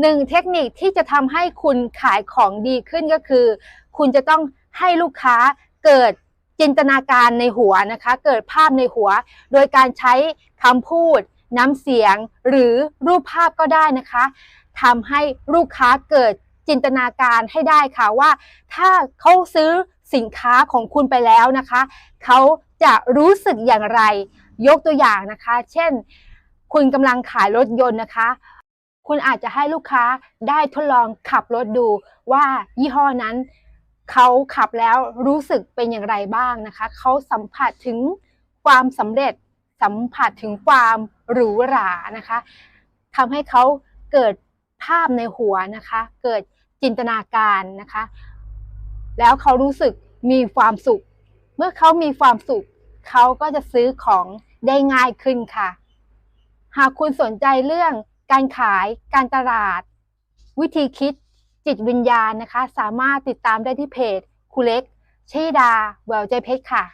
หนึ่งเทคนิคที่จะทำให้คุณขายของดีขึ้นก็คือ คุณจะต้องให้ลูกค้าเกิดจินตนาการในหัวนะคะ เกิดภาพในหัว โดยการใช้คำพูด น้ำเสียงหรือรูปภาพก็ได้นะคะทำให้ลูกค้าเกิดจินตนาการให้ได้ค่ะว่า ถ้าเขาซื้อสินค้าของคุณไปแล้วนะคะ เขาจะรู้สึกอย่างไร ยกตัวอย่างนะคะ เช่น คุณกำลังขายรถยนต์นะคะ คุณอาจจะให้ลูกค้าได้ทดลองขับรถดูว่ายี่ห้อนั้นเขาขับแล้วรู้สึกเป็นอย่างไรบ้างนะคะ เขาสัมผัสถึงความสำเร็จสัมผัสถึงความหรูหรานะคะทำให้เขาเกิดภาพในหัวนะคะ เกิดจินตนาการนะคะ แล้วเขารู้สึกมีความสุข เมื่อเขามีความสุข เขาก็จะซื้อของได้ง่ายขึ้นค่ะ หากคุณสนใจเรื่อง การขาย การตลาด วิธีคิด จิตวิญญาณนะคะ สามารถติดตามได้ที่เพจคุเล็กชยดาแววใจเพชรค่ะ